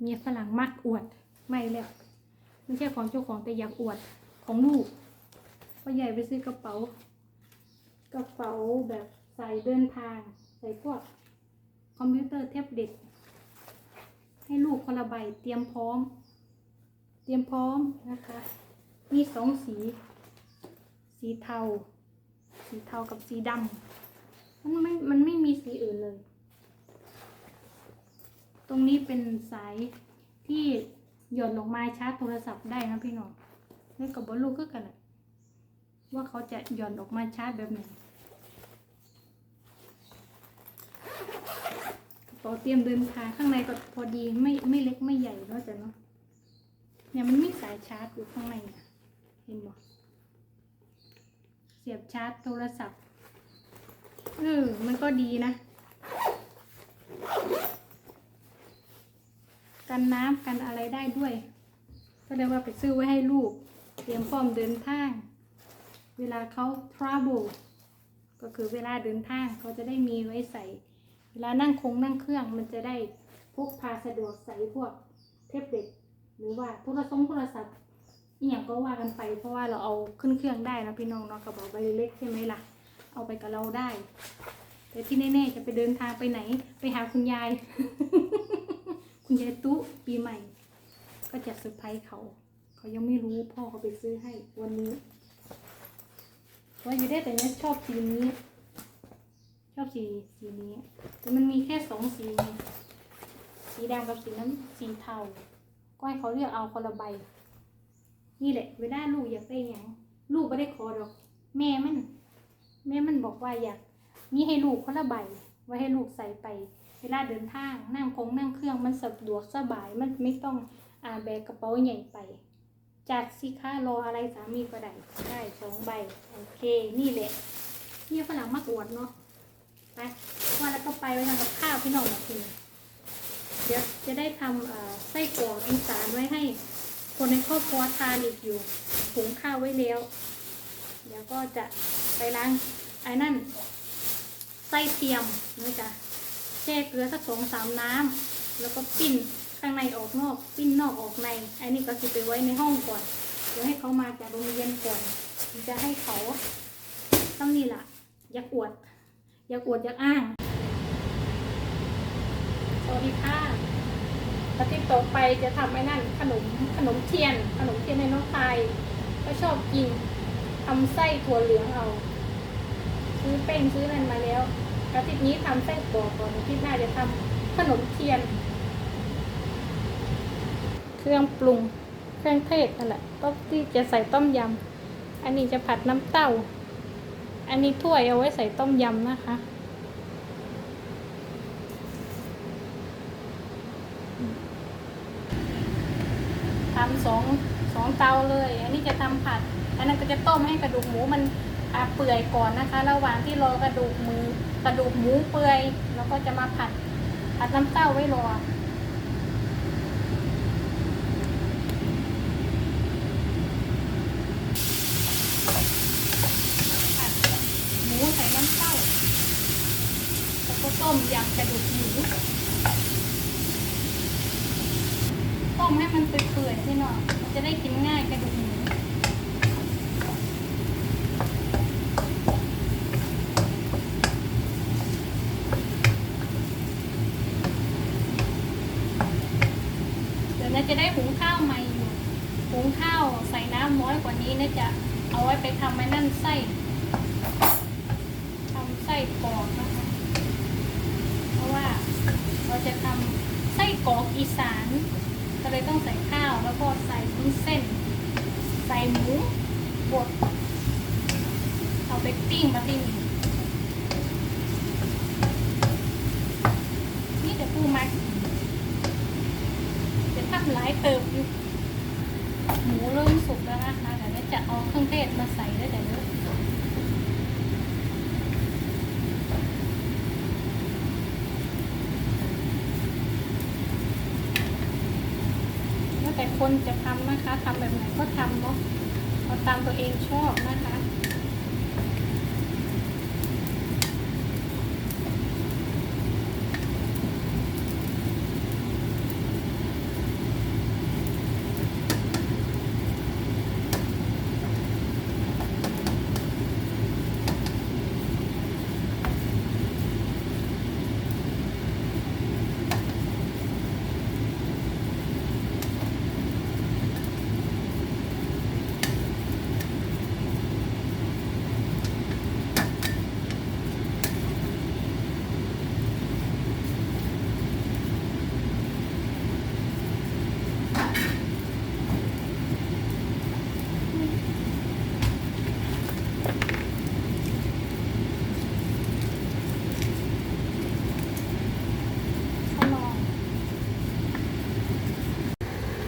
เมียฝรั่งมักอวด ไม่แล้วไม่ใช่ของเจ้าของแต่อยากอวดของลูกพ่อใหญ่ไปซื้อกระเป๋า กระเป๋าแบบใส่เดินทาง ใส่พวกคอมพิวเตอร์แท็บเล็ตให้ลูกคนละใบเตรียมพร้อม เตรียมพร้อมนะคะ มีสองสี สีเทา สีเทากับสีดำมันไม่ มันไม่มีสีอื่นเลย ตรงนี้เป็นสายที่หย่อนลงมาชาร์จโทรศัพท์ได้นะพี่น้องแล้วกับบอลลูกก็กันว่าเขาจะหย่อนออกมาชาร์จแบบไหนกระเตรียมเดินทางข้างในก็พอดีไม่ไม่เล็กไม่ใหญ่เนาะจ้ะเนาะเนี่ยมันมีสายชาร์จอยู่ข้างในเห็นบ่เสียบชาร์จโทรศัพท์เออมันก็ดีนะ กันน้ำกันอะไรได้ด้วย ก็เลยว่าไปซื้อไว้ให้ลูก เตรียมพร้อมเดินทาง เวลาเขา travel ก็คือเวลาเดินทางเขาจะได้มีไว้ใส่ เวลานั่งคงนั่งเครื่องมันจะได้พกพาสะดวกใส่พวกเทปเล็ตหรือว่าโทรศัพท์โทรศัพท์อหย่างก็ว่ากันไป เพราะว่าเราเอาขึ้นเครื่องได้นะพี่น้องเนาะกระเป๋าใบเล็กใช่ไหมล่ะ เอาไปกับเราได้ แต่ที่แน่ๆจะไปเดินทางไปไหน ไปหาคุณยาย คุณยายตุ๊ปีใหม่ ก็จะเซอร์ไพรส์เขา เขายังไม่รู้พ่อเขาไปซื้อให้วันนี้ว่าอยู่ได้แต่เนี้ยชอบสีนี้ ชอบสีสีนี้แต่มันมีแค่สองสี สีแดงกับสีน้ำสีเทาก็ให้เขาเลือกเอาคนละใบ นี่แหละเวลาลูกอยากได้หยังลูกไม่ได้ขอดอก แม่มัน แม่มันบอกว่าอยากมีให้ลูกคนละใบไว้ให้ลูกใส่ไป เวลาเดินทางนั่งคงนั่งเครื่องมันสะดวกสบายมันไม่ต้องอาแบกกระเป๋าใหญ่ไปจัดสิค่ารออะไรสามีก็ได้ได้สองใบโอเคนี่แหละนี่ฝรั่งมักอวดเนาะไปว่าแล้วก็ไปไว้ทำกับข้าวพี่น้องมาทีเดี๋ยวจะได้ทำอ่อไส้กรอกอีสานไว้ให้ คนในครอบครัวทานอีกอยู่หุงข้าวไว้แล้วเดี๋ยวก็จะไปล้างไอ้นั่นไส้เทียมนะจ๊ะ แช่เกลือสักสองสามน้ำแล้วก็ปิ้นข้างในออกนอก ปิ้นนอกออกในไอ้นี่ก็จะไปไว้ในห้องก่อน เดี๋ยวให้เขามาจากโรงเรียนก่อนจะให้เขาต้องนี่ละอยากอวด อยากอวดอยากอ้าง สวัสดีค่ะอาทิต่อไปจะทำไอ้นั่นขนมขนมเทียน ขนมเทียนในน้องไทยก็ชอบกินทำไส้ถั่วเหลืองเอา ซื้อแป้งซื้ออะไรมาแล้ว อาทิตย์นี้ทำไส้กรอกก่อนอาทิตย์หน้าจะทำขนมเทียน เครื่องปรุงเครื่องเทศนั่นแหละต้มที่จะใส่ต้มยำอันนี้จะผัดน้ำเต้า อันนี้ถ้วยเอาไว้ใส่ต้มยำนะคะทำสองสองเตาเลย อันนี้จะทำผัด อันนั้นก็จะต้มให้กระดูกหมูมัน เปื่อยก่อนนะคะ ระหว่างที่รอกระดูกหมูกระดูกหมูเปื่อยแล้วก็จะมาผัดผัดน้ำเต้าไว้รอผัดหมูใส่น้ำเต้าแล้วก็ต้มยำกระดูกหมูต้มให้มันเปื่อยๆพี่น้องมันจะได้กินง่ายกระดูกหมู เดี๋ยวนะจะได้หุงข้าวใหม่อยู่หุงข้าวใส่น้ำน้อยกว่านี้นะจะเอาไว้ไปทำไอ้นั่นไส้ทำไส้กรอกนะคะเพราะว่าเราจะทำไส้กรอกอีสานก็เลยต้องใส่ข้าวแล้วก็ใส่วุ้นเส้น ใส่หมูบดเอาไปปิ้งมาที่นี่นี่จะปูมาจะทำหลายเติบอยู่หมูเริ่มสุกแล้วนะคะเดี๋ยวจะเอาเครื่องเทศมาใส่ได้แต่เนื้อแล้วแต่คนจะทำนะคะทำแบบไหนก็ทำเนาะเอาตามตัวเองชอบนะคะ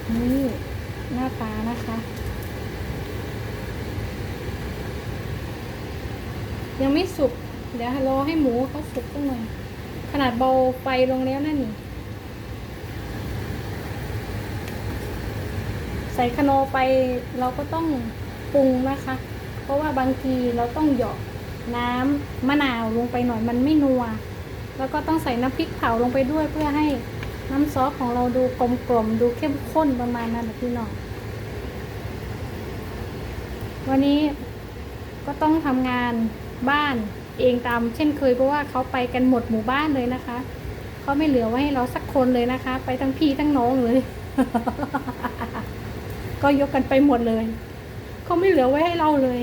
ท นี่หน้าตานะคะ ยัง ไม่สุก เดี๋ยวรอให้หมูเขาสุกสักหน่อย ขนาดเบาไฟลงแล้วนั่นนี่ ใส่คโนไปเราก็ต้องปรุงนะคะ เพราะว่าบางทีเราต้องหยอกน้ำมะนาวลงไปหน่อยมันไม่นัว แล้วก็ต้องใส่น้ำพริกเผาลงไปด้วยเพื่อให้น้ำซอสของเราดูกลมกลมดูเข้มข้นประมาณนั้นนะพี่น้องวันนี้ก็ต้องทำงาน บ้านเองตามเช่นเคยเพราะว่าเขาไปกันหมดหมู่บ้านเลยนะคะ เขาไม่เหลือไว้ให้เราสักคนเลยนะคะ ไปทั้งพี่ทั้งน้องเลย ก็ยกกันไปหมดเลยเขาไม่เหลือไว้ให้เราเลย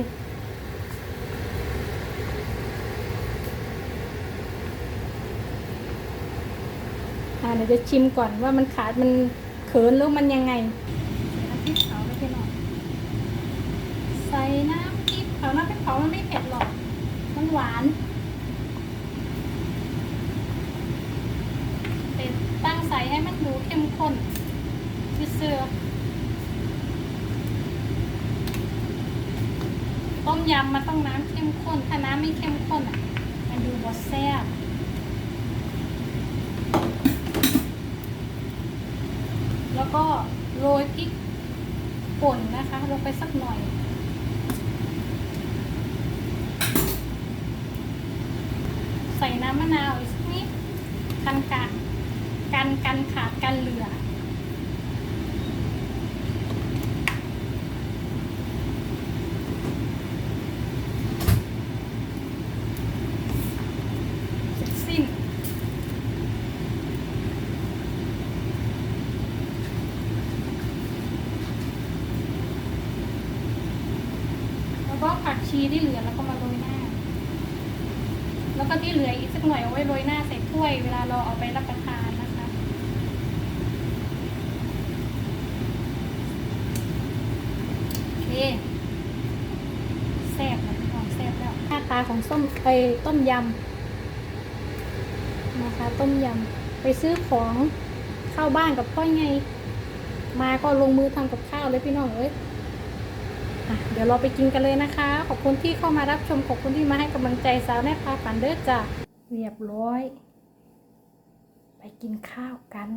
อ่าเดี๋ยวจะชิมก่อนว่ามันขาดมันเขินหรือมันยังไงน้ำพริกเผาไม่ใช่หรอกใส่น้ำพริกเผาน้ำพริกเผามันไม่เผ็ดหรอก หวานเป็นตั้งใส่ให้มันดูเข้มข้นเสือต้มยำมันต้องน้ำเข้มข้น ถ้าน้ำไม่เข้มข้นอะ มันดูบอแซ่บแล้วก็โรยพริกป่นนะคะ ลงไปสักหน่อย ใส่น้ำมะนาวอีกสักนิดกันกันกันกันขาดกันเหลือ เสร็จสิ้น แล้วก็ผักชีที่เหลือแล้วก็มาโรยหน้า แล้วก็ที่เหลืออีกสักหน่อยเอาไว้โรยหน้าใส่ถ้วยเวลาเราเอาไปรับประทานนะคะ โอเคแซ่บนะของแซ่บแล้วหน้าตาของส้มไปต้มยำนะคะต้มยำไปซื้อของเข้าบ้านกับพ่อไง มาก็ลงมือทำกับข้าวเลยพี่น้องเอ้ย เดี๋ยวเราไปกินกันเลยนะคะ ขอบคุณที่เข้ามารับชม ขอบคุณที่มาให้กำลังใจสาวแม่พาฝันเด้อจ้ะเรียบร้อย ไปกินข้าวกัน